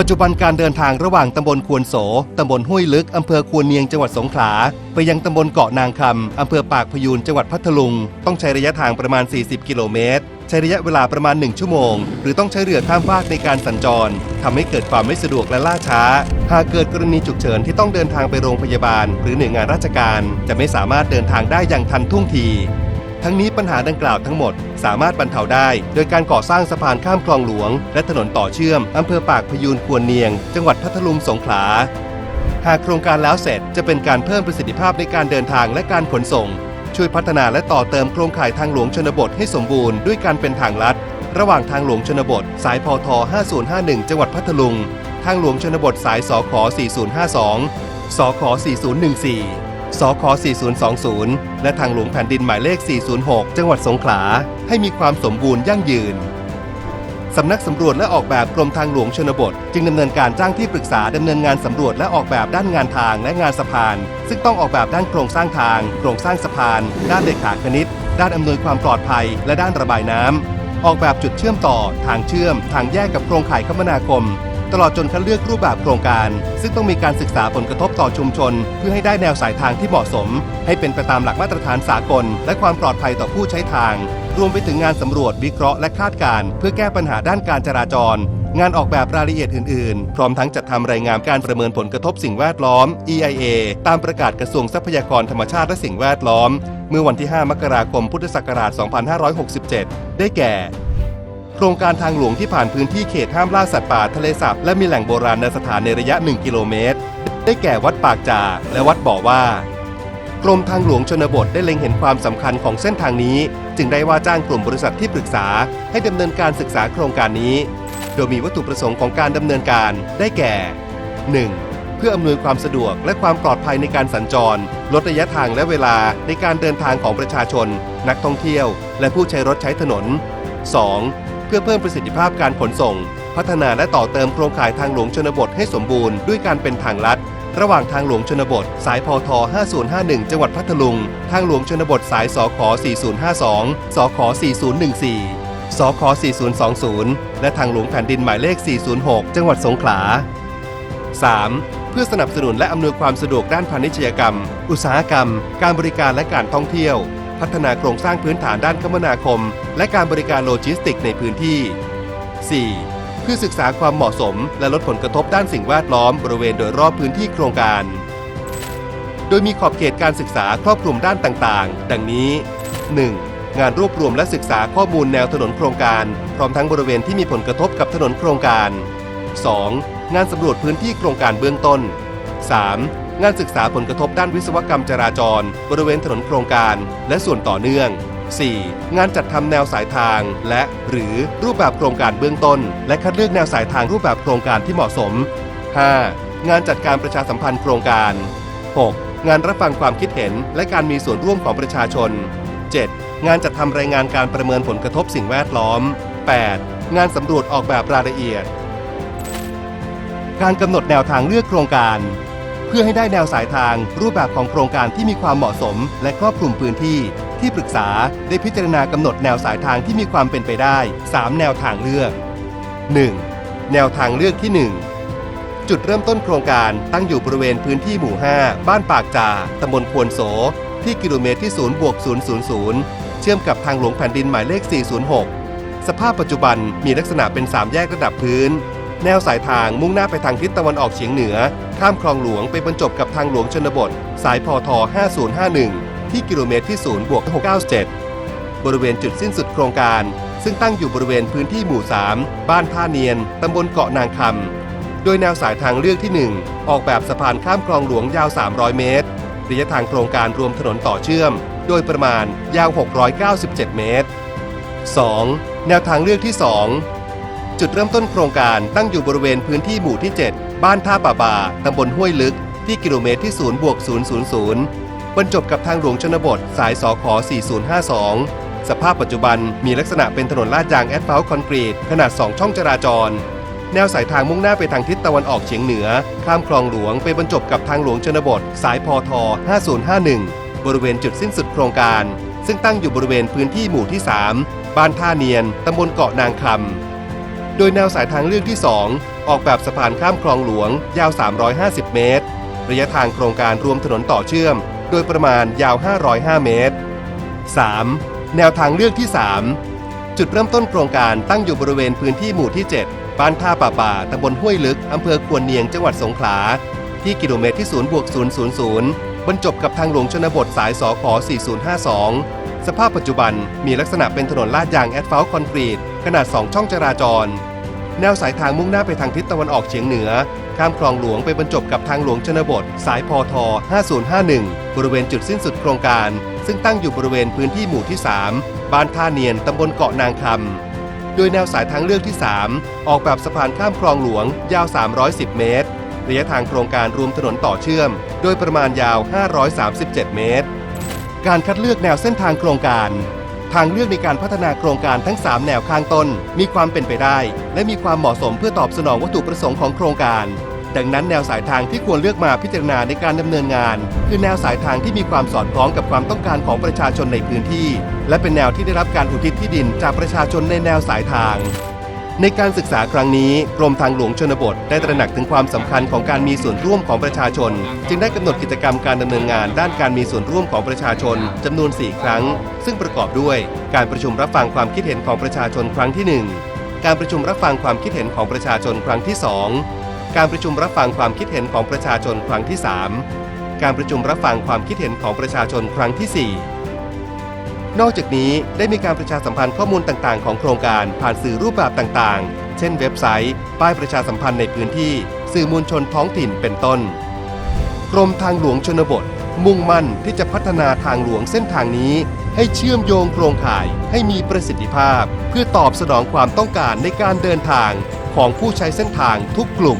ปัจจุบันการเดินทางระหว่างตำบลควนโส ตำบลห้วยลึก อำเภอควนเนียง จังหวัดสงขลา ไปยังตำบลเกาะนางคำ อำเภอปากพยูน จังหวัดพัทลุง ต้องใช้ระยะทางประมาณ 40 กิโลเมตร ใช้ระยะเวลาประมาณ 1 ชั่วโมง หรือต้องใช้เรือข้ามฟากในการสัญจรทำให้เกิดความไม่สะดวกและล่าช้า หากเกิดกรณีฉุกเฉินที่ต้องเดินทางไปโรงพยาบาล หรือหน่วยงานราชการ จะไม่สามารถเดินทางได้อย่างทันท่วงที ทั้งนี้ปัญหาดังกล่าวทั้งหมด สามารถบรรเทาได้ โดยการก่อสร้างสะพานข้ามคลองหลวง และถนนต่อเชื่อมอำเภอปากพยูนควรเนียง จังหวัดพัทลุงสงขลาหากโครงการแล้วเสร็จจะเป็นการเพิ่มประสิทธิภาพในการเดินทางและการขนส่ง ช่วยพัฒนาและต่อเติมโครงข่ายทางหลวงชนบทให้สมบูรณ์ด้วยการเป็นทางลัด ระหว่างทางหลวงชนบท สายพท 5051 จังหวัดพัทลุง ทางหลวงชนบทสายสข4052 สข4014 สข4020 และทางหลวงแผ่นดินหมายเลข 406 จังหวัดสงขลา ให้มีความสมบูรณ์ยั่งยืน สำนักสำรวจและออกแบบกรมทางหลวงชนบท จึงดำเนินการจ้างที่ปรึกษาดำเนินงานสำรวจและออกแบบด้านงานทางและงานสะพาน ซึ่งต้องออกแบบด้านโครงสร้างทาง โครงสร้างสะพาน ด้านเลขาคณิต ด้านอำนวยความปลอดภัย และด้านระบายน้ำออกแบบจุดเชื่อมต่อ ทางเชื่อม ทางแยกกับโครงข่ายคมนาคม ตลอดจนคัดเลือกรูปแบบโครงการ ซึ่งต้องมีการศึกษาผลกระทบต่อชุมชน เพื่อให้ได้แนวสายทางที่เหมาะสม ให้เป็นไปตามหลักมาตรฐานสากล และความปลอดภัยต่อผู้ใช้ทาง รวมไปถึงงานสำรวจวิเคราะห์และคาดการณ์เพื่อแก้ปัญหาด้านการจราจร งานออกแบบรายละเอียดอื่น ๆ พร้อมทั้งจัดทำรายงานการประเมินผลกระทบสิ่งแวดล้อม EIA ตามประกาศกระทรวงทรัพยากรธรรมชาติและสิ่งแวดล้อม เมื่อวันที่ 5 มกราคม พุทธศักราช 2567 ได้แก่ โครงการทางหลวงที่ผ่านพื้นที่เขตห้ามล่าสัตว์ป่าทะเลสาบและมีแหล่งโบราณสถานในระยะ 1 กิโลเมตร ได้แก่วัดปากจาและวัดบ่อว่ากรมทางหลวงชนบทได้เล็งเห็นความสำคัญของเส้นทางนี้ จึงได้ว่าจ้างกลุ่มบริษัทที่ปรึกษา ให้ดำเนินการศึกษาโครงการนี้ โดยมีวัตถุประสงค์ของการดำเนินการได้แก่ 1. เพื่ออำนวยความสะดวกและความปลอดภัยในการสัญจร ลดระยะทางและเวลาในการเดินทางของประชาชน นักท่องเที่ยว และผู้ใช้รถใช้ถนน 2. เพื่อเพิ่มประสิทธิภาพการขนส่ง พัฒนาและต่อเติมโครงข่ายทางหลวงชนบทให้สมบูรณ์ด้วยการเป็นทางลัด ระหว่างทางหลวงชนบท สายพท 5051 จังหวัดพัทลุง ทางหลวงชนบทสายสข4052สข4014สข4020 และทางหลวงแผ่นดินหมายเลข 406 จังหวัดสงขลา 3. เพื่อสนับสนุนและอำนวยความสะดวกด้านพาณิชยกรรม อุตสาหกรรม การบริการและการท่องเที่ยว พัฒนาโครงสร้างพื้นฐานด้านคมนาคม และการบริการโลจิสติกส์ในพื้นที่ 4. เพื่อศึกษาความเหมาะสม และลดผลกระทบด้านสิ่งแวดล้อมบริเวณโดยรอบพื้นที่โครงการ โดยมีขอบเขตการศึกษาครอบคลุมด้านต่างๆ ดังนี้ 1. งานรวบรวมและศึกษาข้อมูลแนวถนนโครงการ พร้อมทั้งบริเวณที่มีผลกระทบกับถนนโครงการ 2. งานสำรวจพื้นที่โครงการเบื้องต้น 3. งานศึกษาผลกระทบด้านวิศวกรรมจราจร บริเวณถนนโครงการ และส่วนต่อเนื่อง 4. งานจัดทำแนวสายทาง และหรือรูปแบบโครงการเบื้องต้น และคัดเลือกแนวสายทางรูปแบบโครงการที่เหมาะสม 5. งานจัดการประชาสัมพันธ์โครงการ 6. งานรับฟังความคิดเห็น และการมีส่วนร่วมของประชาชน 7. งานจัดทำรายงานการประเมินผลกระทบสิ่งแวดล้อม 8. งานสำรวจออกแบบรายละเอียด การกำหนดแนวทางเลือกโครงการ เพื่อให้ได้แนวสายทางรูปแบบของโครงการที่มีความเหมาะสม และครอบคลุมพื้นที่ ที่ปรึกษาได้พิจารณากำหนดแนวสายทางที่มีความเป็นไปได้ 3 แนวทางเลือก 1. แนวทางเลือกที่ 1จุดเริ่มต้นโครงการตั้งอยู่บริเวณพื้นที่หมู่ 5 บ้านปากจาตำบลควนโส ที่กิโลเมตรที่ 0 บวก 000 เชื่อมกับทางหลวงแผ่นดินหมายเลข 406 สภาพปัจจุบันมีลักษณะเป็น 3 แยกระดับพื้น แนวสายทางมุ่งหน้าไปทางทิศตะวันออกเฉียงเหนือ ข้ามคลองหลวงไปบรรจบกับทางหลวงชนบท สายพท 5051 ที่กิโลเมตรที่0บวก697 บริเวณจุดสิ้นสุดโครงการ ซึ่งตั้งอยู่บริเวณพื้นที่หมู่ 3 บ้านท่าเนียน ตำบลเกาะนางคำ โดยแนวสายทางเลือกที่ 1 ออกแบบสะพานข้ามคลองหลวงยาว 300 เมตร ระยะทางโครงการรวมถนนต่อเชื่อม โดยประมาณยาว 697 เมตร 2. แนวทางเลือกที่ 2 จุดเริ่มต้นโครงการตั้งอยู่บริเวณพื้นที่หมู่ที่ 7 บ้านท่าป่าบาตำบลห้วยลึก ที่กิโลเมตรที่0บวก000 บรรจบกับทางหลวงชนบทสายสข4052 สภาพปัจจุบันมีลักษณะเป็นถนนลาดยางแอสฟัลต์คอนกรีตขนาด 2 ช่องจราจร แนวสายทางมุ่งหน้าไปทางทิศตะวันออกเฉียงเหนือ ข้ามคลองหลวงไปบรรจบกับทางหลวงชนบท สายพทห้ารซึ่งตั้งอยู่บริเวณพื้นที่หมู่ที่3บ้านท่าเนียนตำบลเกาะนางคำโดยแนวสายทางเลือกที่2จุดเริ่มต้นโครงการตั้งอยู่บริเวณพื้นที่หนึ่งบทสายพท5051 บริเวณจุดสิ้นสุดโครงการ ซึ่งตั้งอยู่บริเวณพื้นที่หมู่ที่ 3 บ้านท่าเนียนตำบลเกาะนางคำ โดยแนวสายทางเลือกที่ออกแบบสะพานข้ามคลองหลวง ยาว 350 เมตร ระยะทางโครงการรวมถนนต่อเชื่อม โดยประมาณยาว 505 เมตร 3. แนวทางเลือกที่ 3 จุดเริ่มต้นโครงการตั้งอยู่บริเวณพื้นที่หมู่ที่ 7 บ้านท่าป่าป่าตำบลห้วยลึก อำเภอควนเนียง จังหวัดสงขลา ที่กิโลเมตรที่0บวก000 บรรจบกับทางหลวงชนบทสายสข4052 สภาพปัจจุบันมีลักษณะเป็นถนนลาดยางแอสฟัลต์คอนกรีต ขนาด 2 ช่องจราจร แนวสายทางมุ่งหน้าไปทางทิศตะวันออกเฉียงเหนือ ข้ามคลองหลวงไปบรรจบกับทางหลวงชนบท สายพอท5051 บริเวณจุดสิ้นสุดโครงการ ซึ่งตั้งอยู่บริเวณพื้นที่หมู่ที่ 3 บ้านท่าเนียนตำบลเกาะนางคำโดยแนวสายทางเลือกที่ 3 ออกแบบสะพานข้ามคลองหลวง ยาว 310 เมตรระยะทางโครงการรวมถนนต่อเชื่อม โดยประมาณยาว 537 เมตร การคัดเลือกแนวเส้นทางโครงการ ทางเลือกในการพัฒนาโครงการทั้ง 3 แนวข้างต้น มีความเป็นไปได้ และมีความเหมาะสมเพื่อตอบสนองวัตถุประสงค์ของโครงการ ดังนั้นแนวสายทางที่ควรเลือกมาพิจารณาในการดำเนินงาน คือแนวสายทางที่มีความสอดคล้องกับความต้องการของประชาชนในพื้นที่ และเป็นแนวที่ได้รับการอุทิศที่ดินจากประชาชนในแนวสายทาง ในการศึกษาครั้งนี้กรมทางหลวงชนบท ได้ตระหนักถึงความสำคัญของการมีส่วนร่วมของประชาชน จึงได้กำหนดกิจกรรมการดำเนินงาน ด้านการมีส่วนร่วมของประชาชนจำนวน 4 ครั้ง ซึ่งประกอบด้วยการประชุมรับฟังความคิดเห็นของประชาชนครั้งที่ 1 การประชุมรับฟังความคิดเห็นของประชาชนครั้งที่ 2 การประชุมรับฟังความคิดเห็นของประชาชนครั้งที่ 3 การประชุมรับฟังความคิดเห็นของประชาชนครั้งที่ 4 นอกจากนี้ได้มีการประชาสัมพันธ์ข้อมูลต่างๆ ของโครงการผ่านสื่อรูปแบบต่างๆ เช่นเว็บไซต์ ป้ายประชาสัมพันธ์ในพื้นที่ สื่อมวลชนท้องถิ่นเป็นต้น กรมทางหลวงชนบท มุ่งมั่นที่จะพัฒนาทางหลวงเส้นทางนี้ ให้เชื่อมโยงโครงข่ายให้มีประสิทธิภาพ เพื่อตอบสนองความต้องการในการเดินทางของผู้ใช้เส้นทางทุกกลุ่ม